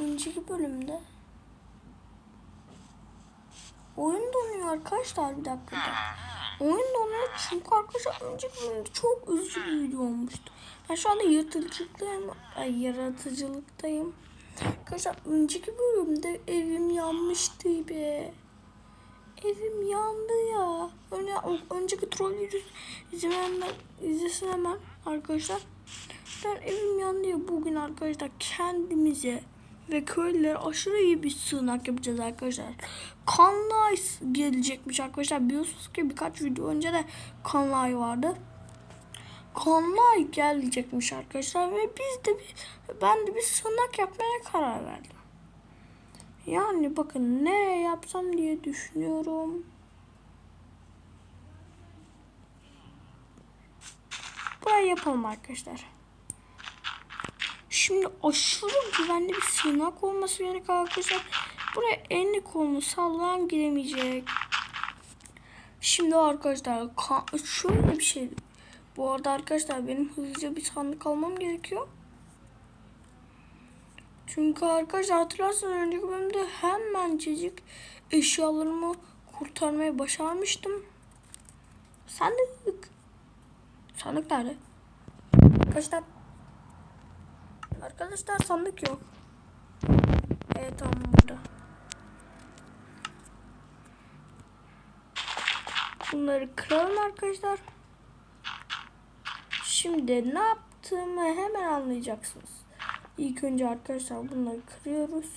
önceki bölümde oyun donuyor arkadaşlar bir dakika. Oyun donuyor çünkü arkadaşlar önceki bölümde çok üzücü bir video olmuştu. Ben şu anda yaratıcılıktayım. Ay, yaratıcılıktayım. Arkadaşlar önceki bölümde evim yanmıştı be. Evim yandı ya. Öyle, önceki troll izlemeyenler izlesin hemen arkadaşlar. Ben evim yandı ya bugün arkadaşlar kendimize ve köylülere aşırı iyi bir sığınak yapacağız arkadaşlar. Kanlay gelecekmiş arkadaşlar. Biliyorsunuz ki birkaç video önce de Kanlay vardı. Kanlay gelecekmiş arkadaşlar ve biz de bir, ben de bir sığınak yapmaya karar verdim. Yani bakın nereye yapsam diye düşünüyorum. Buraya yapalım arkadaşlar. Şimdi aşırı güvenli bir sığınak olması gerekiyor arkadaşlar. Buraya elini kolunu sallayan giremeyecek. Şimdi arkadaşlar ka- şöyle bir şey. Bu arada arkadaşlar benim hızlıca bir sandık almam gerekiyor. Çünkü arkadaşlar hatırlarsanız önceki bölümde hemencecik eşyalarımı kurtarmayı başarmıştım. Sandık. Sandık nerede? Arkadaşlar. Arkadaşlar sandık yok. Evet tamam burada. Bunları kıralım arkadaşlar. Şimdi ne yaptığımı hemen anlayacaksınız. İlk önce arkadaşlar bunları kırıyoruz.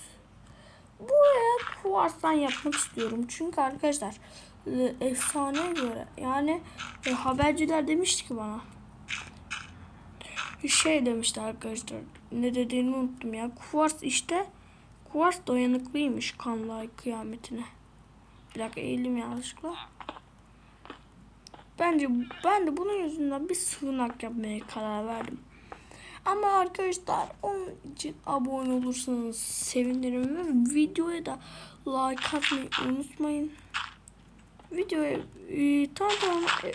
Buraya kuvarstan yapmak istiyorum. Çünkü arkadaşlar e, efsaneye göre yani e, haberciler demişti ki bana şey demişti arkadaşlar ne dediğini unuttum ya. Kuvars işte kuvars dayanıklıymış kanlı kıyametine. Bir dakika eğilim yanlışlıkla. Bence ben de bunun yüzünden bir sığınak yapmaya karar verdim. Ama arkadaşlar onun için abone olursanız sevinirim ve videoya da like atmayı unutmayın. Videoya e, tam tamam e,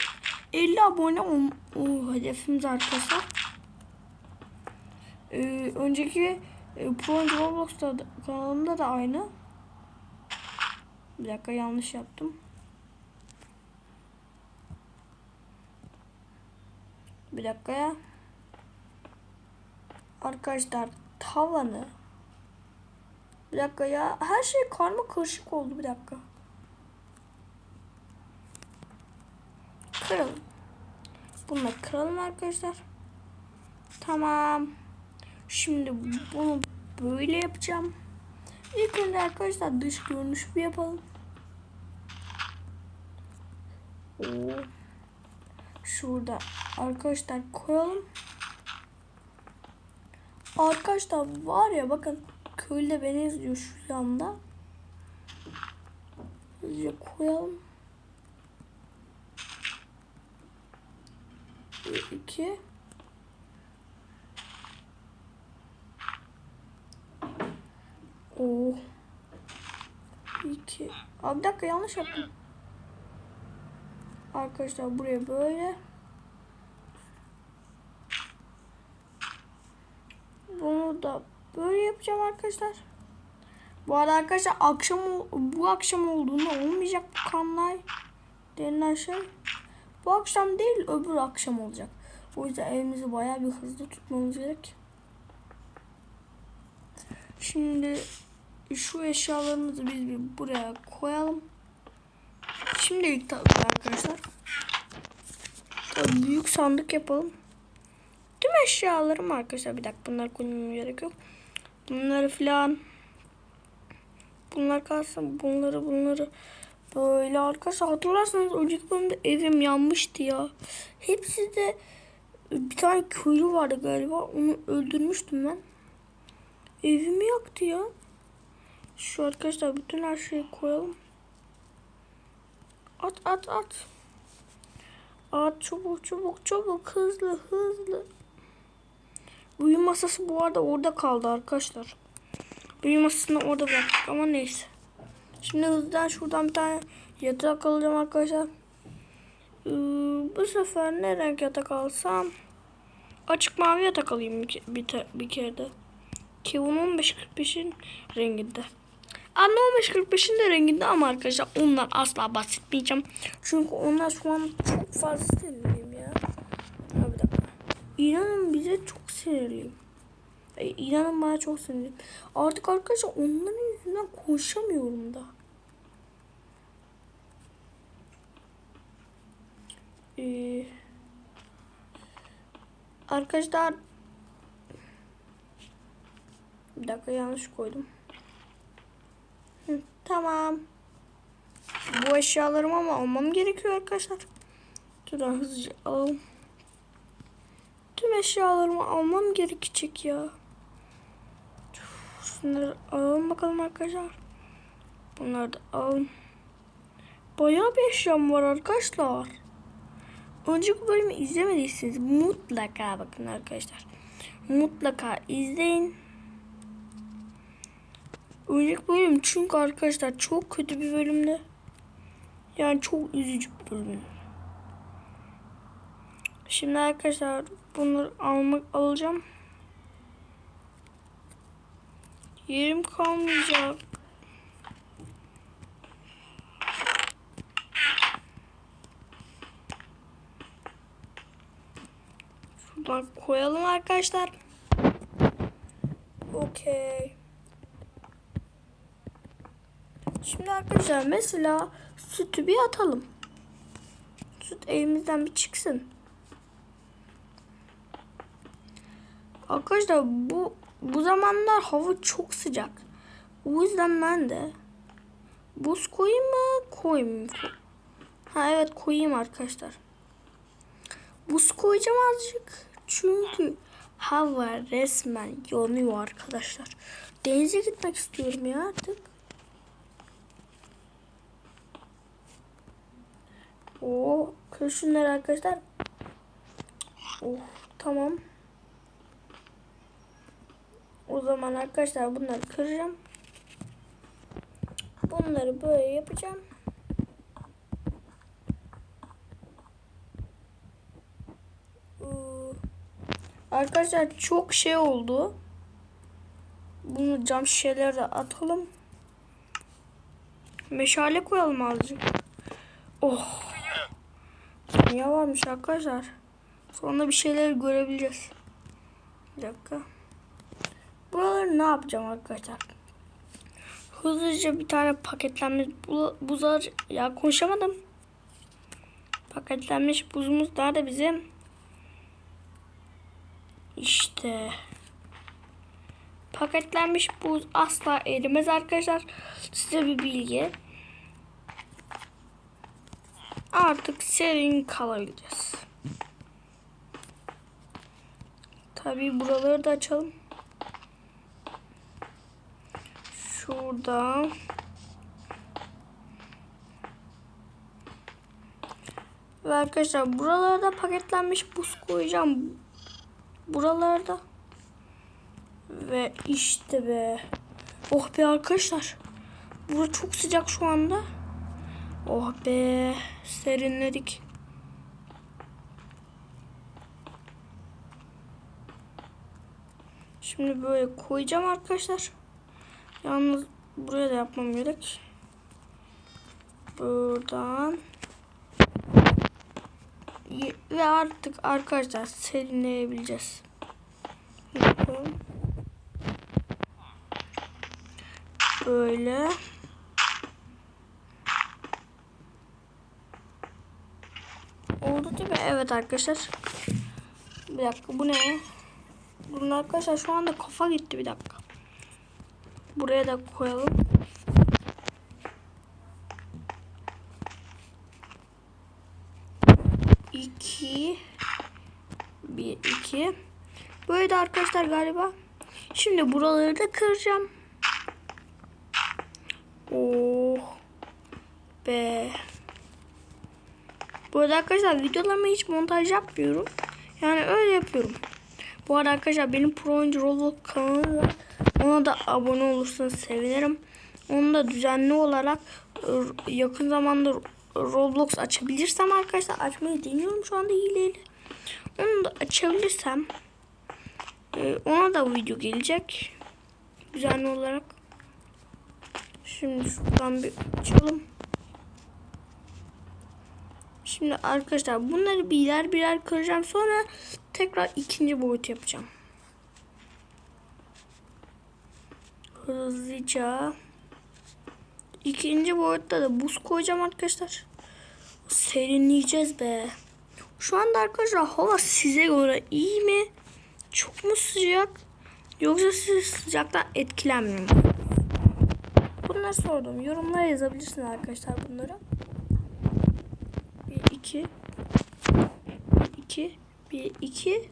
50 abone ol, o hedefimiz arkadaşlar. E, önceki e, Pro Roblox'ta da- kanalımda da aynı. Bir dakika yanlış yaptım. Bir dakika ya. Arkadaşlar tavanı. Bir dakika ya. Her şey karma karışık oldu bir dakika. Kıralım. Bunları kıralım arkadaşlar. Tamam. Şimdi bunu böyle yapacağım. İlk önce arkadaşlar dış görünüş bir yapalım. Oo. Şurada arkadaşlar koyalım. Arkadaşlar var ya bakın köylü beni izliyor şu yanda. Hızlıca koyalım. Bir. Oo. İki. Abi bir dakika yanlış yaptım. Arkadaşlar buraya böyle. Bunu da böyle yapacağım arkadaşlar. Bu arada arkadaşlar akşam bu akşam olduğunda olmayacak bu kanlay denilen şey. Bu akşam değil öbür akşam olacak. O yüzden evimizi bayağı bir hızlı tutmamız gerek. Şimdi şu eşyalarımızı biz bir buraya koyalım. Şimdilik tabii arkadaşlar. Tabii büyük sandık yapalım. Tüm eşyalarım arkadaşlar. Bir dakika bunlar koymama gerek yok. Bunları filan. Bunlar kalsın. Bunları bunları. Böyle arkadaşlar hatırlarsanız önceki bölümde evim yanmıştı ya. Hepsi de bir tane köylü vardı galiba. Onu öldürmüştüm ben. Evimi yaktı ya. Şu arkadaşlar bütün her şeyi koyalım. At at at. At çabuk çabuk çabuk hızlı hızlı. Büyü masası bu arada orada kaldı arkadaşlar. Büyü masasını orada bıraktık ama neyse. Şimdi hızlıdan şuradan bir tane yatak alacağım arkadaşlar. Ee, bu sefer ne renk yatak alsam? Açık mavi yatak alayım bir, bir, bir kere de. Kevin 1545'in renginde. Anne 1545'in de renginde ama arkadaşlar ondan asla bahsetmeyeceğim. Çünkü onlar şu an çok fazla sinirliyim ya. Ha, bir dakika. İnanın bize çok sinirliyim. E, inanın bana çok sinirliyim. Artık arkadaşlar onların yüzünden konuşamıyorum da. Ee, arkadaşlar bir dakika yanlış koydum. Tamam. Bu eşyalarımı ama almam gerekiyor arkadaşlar. Şuradan hızlıca alalım. Tüm eşyalarımı almam gerekecek ya. Şunları alalım bakalım arkadaşlar. Bunları da alalım. Bayağı bir eşyam var arkadaşlar. Önceki bölümü izlemediyseniz mutlaka bakın arkadaşlar. Mutlaka izleyin. Önceki bölüm çünkü arkadaşlar çok kötü bir bölümdü. Yani çok üzücü bir bölüm. Şimdi arkadaşlar bunları almak alacağım. Yerim kalmayacak. Şuradan koyalım arkadaşlar. Okey. Şimdi arkadaşlar mesela sütü bir atalım. Süt elimizden bir çıksın. Arkadaşlar bu bu zamanlar hava çok sıcak. O yüzden ben de buz koyayım mı koymayayım mı? Ha evet koyayım arkadaşlar. Buz koyacağım azıcık. Çünkü hava resmen yanıyor arkadaşlar. Denize gitmek istiyorum ya artık. Oo, kır şunları arkadaşlar. Oh, tamam. O zaman arkadaşlar bunları kıracağım. Bunları böyle yapacağım. Arkadaşlar çok şey oldu. Bunu cam şişeleri de atalım. Meşale koyalım azıcık. Oh. Niye varmış arkadaşlar? Sonra bir şeyler görebileceğiz. Bir dakika. Buraları ne yapacağım arkadaşlar? Hızlıca bir tane paketlenmiş bu- buzlar ya konuşamadım. Paketlenmiş buzumuz nerede bizim? İşte. Paketlenmiş buz asla erimez arkadaşlar. Size bir bilgi. Artık serin kalabileceğiz. Tabii buraları da açalım. Şurada. Ve arkadaşlar buralarda paketlenmiş buz koyacağım. Buralarda. Ve işte be. Oh be arkadaşlar. Burası çok sıcak şu anda. Oh be. Serinledik. Şimdi böyle koyacağım arkadaşlar. Yalnız buraya da yapmam gerek. Buradan. Ve artık arkadaşlar serinleyebileceğiz. Böyle. Oldu değil mi? Evet arkadaşlar. Bir dakika bu ne? Bunun arkadaşlar şu anda kafa gitti bir dakika. Buraya da koyalım. İki. Bir, iki. Böyle de arkadaşlar galiba. Şimdi buraları da kıracağım. Oh. Be. Bu arada arkadaşlar videolarıma hiç montaj yapmıyorum. Yani öyle yapıyorum. Bu arada arkadaşlar benim Pro Oyuncu Roblox kanalı var. Ona da abone olursanız sevinirim. Onu da düzenli olarak e, yakın zamanda Roblox açabilirsem arkadaşlar açmayı deniyorum şu anda hileyle. Onu da açabilirsem e, ona da video gelecek. düzenli olarak. Şimdi şuradan bir açalım. Şimdi arkadaşlar bunları birer birer kıracağım. Sonra tekrar ikinci boyut yapacağım. Hızlıca. İkinci boyutta da buz koyacağım arkadaşlar. Serinleyeceğiz be. Şu anda arkadaşlar hava size göre iyi mi? Çok mu sıcak? Yoksa siz sıcaktan etkilenmiyor musunuz? Bunları sordum. Yorumlara yazabilirsiniz arkadaşlar bunları. 1 2 1 2 1 2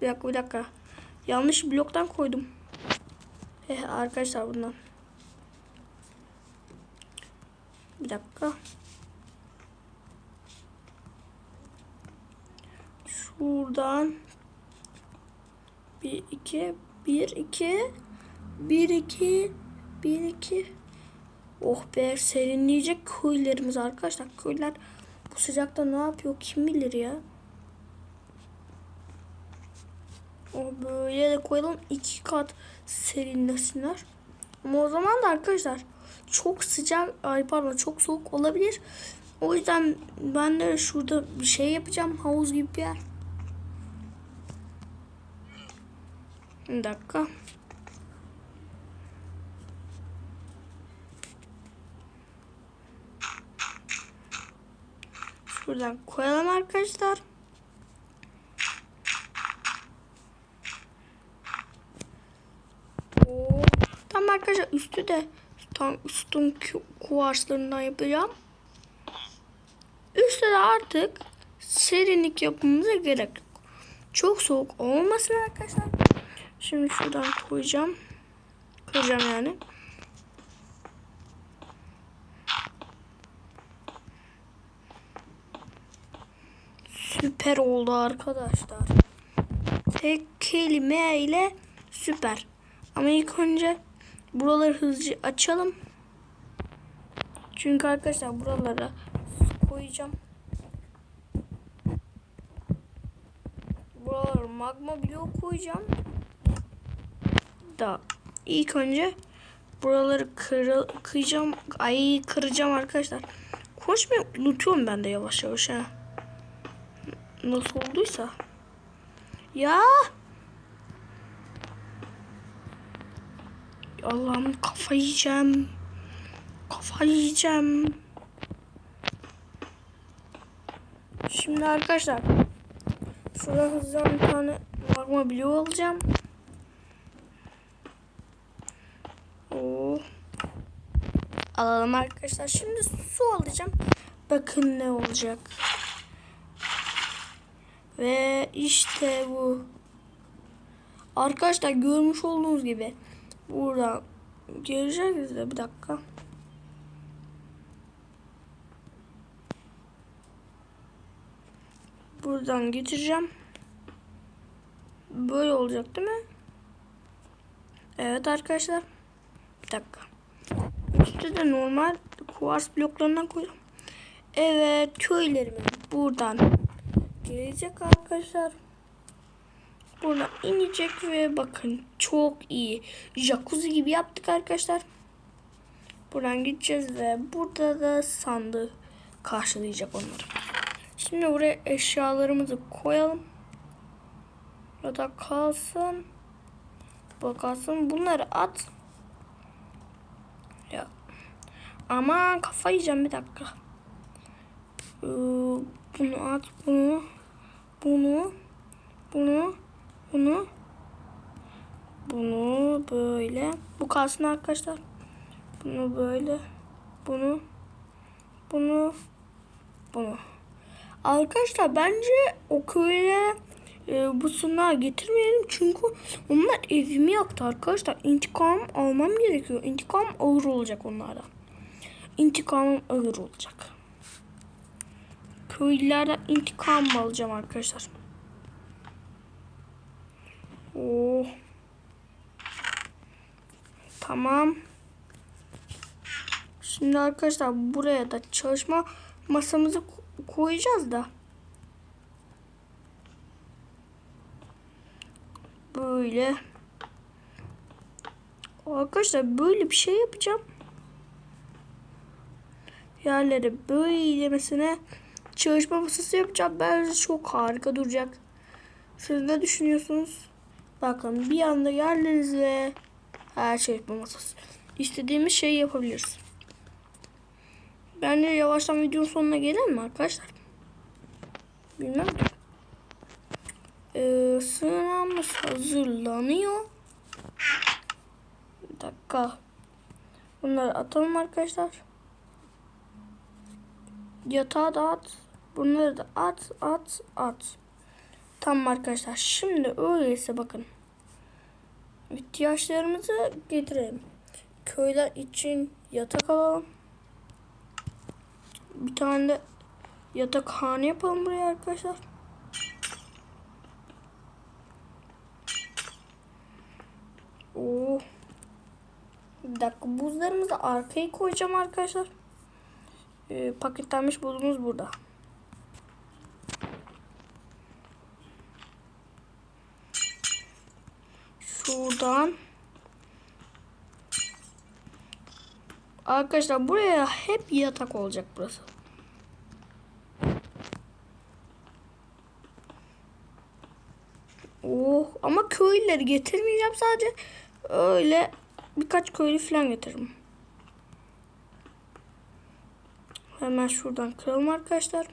Bir dakika bir dakika. Yanlış bloktan koydum. Eh arkadaşlar bundan. Bir dakika. Şuradan 1 2 1 2 1 2 1 2 Oh be serinleyecek köylerimiz arkadaşlar. Köyler bu sıcakta ne yapıyor kim bilir ya. O böyle de koyalım iki kat serinlesinler. Ama o zaman da arkadaşlar çok sıcak ay pardon çok soğuk olabilir. O yüzden ben de şurada bir şey yapacağım havuz gibi bir yer. Bir dakika. Şuradan koyalım arkadaşlar. Oo. Tamam arkadaşlar üstü de tam üstün ku- kuvarslarından yapacağım. Üstte de artık serinlik yapmamıza gerek yok. Çok soğuk olmasın arkadaşlar. Şimdi şuradan koyacağım. Koyacağım yani. Süper oldu arkadaşlar. Tek kelimeyle süper. Ama ilk önce buraları hızlıca açalım. Çünkü arkadaşlar buralara koyacağım. Buralara magma bloğu koyacağım. Da ilk önce buraları kırı, kıyacağım. Ay kıracağım arkadaşlar. Konuşmayı unutuyorum ben de yavaş yavaş ha. Nasıl olduysa. Ya. Allah'ım kafayı yiyeceğim. Kafayı yiyeceğim. Şimdi arkadaşlar. Şurada hızlıca bir tane magma bloğu alacağım. Oo. Alalım arkadaşlar. Şimdi su alacağım. Bakın ne olacak. Ve işte bu. Arkadaşlar görmüş olduğunuz gibi burada göreceğiz de bir dakika. Buradan getireceğim. Böyle olacak değil mi? Evet arkadaşlar. Bir dakika. Üstte de normal kuvars bloklarından koydum. Evet köylerimiz buradan gelecek arkadaşlar. Buradan inecek ve bakın çok iyi. Jacuzzi gibi yaptık arkadaşlar. Buradan gideceğiz ve burada da sandığı karşılayacak onları. Şimdi buraya eşyalarımızı koyalım. Ya da kalsın. Bakarsın bunları at. Ya. Aman kafa yiyeceğim bir dakika. Ee, bunu at bunu. Bunu. Bunu. Bunu. Bunu böyle. Bu kalsın arkadaşlar. Bunu böyle. Bunu. Bunu. Bunu. Arkadaşlar bence o köye e, bu sunağı getirmeyelim. Çünkü onlar evimi yaktı arkadaşlar. İntikam almam gerekiyor. İntikam ağır olacak onlara. İntikamım ağır olacak. Köylülerden intikam alacağım arkadaşlar. Oh. Tamam. Şimdi arkadaşlar buraya da çalışma masamızı ko- koyacağız da. Böyle. Arkadaşlar böyle bir şey yapacağım. Yerlere böylemesine çalışma masası yapacağım. Bence çok harika duracak. Siz ne düşünüyorsunuz? Bakın bir anda yerlerinize her çalışma masası. İstediğimiz şeyi yapabiliriz. Bence yavaştan videonun sonuna gelelim mi arkadaşlar? Bilmem. Ee, sığınağımız hazırlanıyor. Bir dakika. Bunları atalım arkadaşlar. Yatağı da at. Bunları da at, at, at. Tamam arkadaşlar. Şimdi öyleyse bakın. İhtiyaçlarımızı getirelim. Köyler için yatak alalım. Bir tane de yatakhane yapalım buraya arkadaşlar. Oo. Bir dakika buzlarımızı arkaya koyacağım arkadaşlar. Ee, paketlenmiş buzumuz burada. Şuradan. Arkadaşlar buraya hep yatak olacak burası. Oh ama köylüleri getirmeyeceğim sadece öyle birkaç köylü falan getiririm. Hemen şuradan kıralım arkadaşlar.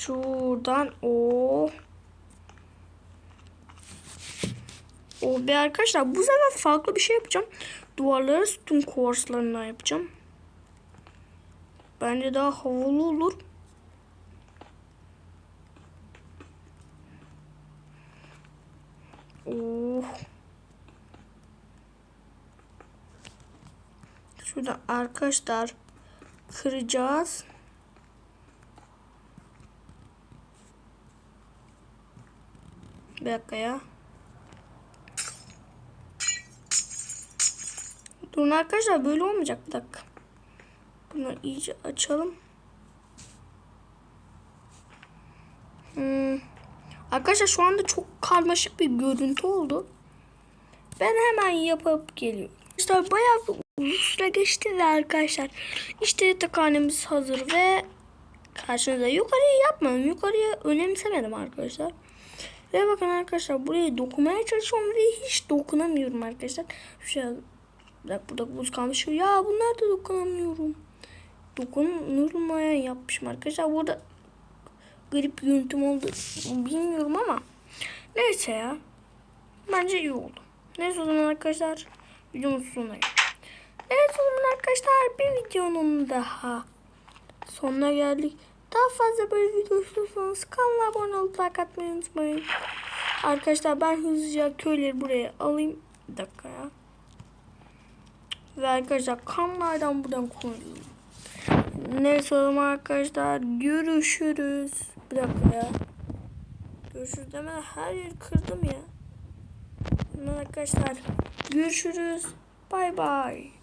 Şuradan o O be arkadaşlar bu sefer farklı bir şey yapacağım. Duvarları sütun kuvarslarından yapacağım. Bence daha havalı olur. Oh. Şurada arkadaşlar kıracağız. Bir dakika ya. Durun arkadaşlar böyle olmayacak bir dakika. Bunu iyice açalım. Hmm. Arkadaşlar şu anda çok karmaşık bir görüntü oldu. Ben hemen yapıp geliyorum. Arkadaşlar bayağı uzun süre geçti ve arkadaşlar işte yatakhanemiz hazır ve karşınıza yukarıya yapmadım. Yukarıya önemsemedim arkadaşlar. Ve bakın arkadaşlar buraya dokunmaya çalışıyorum ve hiç dokunamıyorum arkadaşlar. Şey, bak burada buz kalmış. Ya bunlar da dokunamıyorum. Dokunulmayan yapmışım arkadaşlar. Burada garip yöntem oldu. Bilmiyorum ama. Neyse ya. Bence iyi oldu. Neyse o zaman arkadaşlar. Videomuz sonuna geldik. Evet o zaman arkadaşlar bir videonun daha sonuna geldik. Daha fazla böyle video istiyorsanız kanala abone olup like atmayı unutmayın. Arkadaşlar ben hızlıca köyleri buraya alayım. Bir dakika ya. Ve arkadaşlar kanlardan buradan koyuyorum. Neyse o zaman arkadaşlar görüşürüz. Bir dakika ya. Görüşürüz demeden her yeri kırdım ya. Arkadaşlar görüşürüz. Bay bay.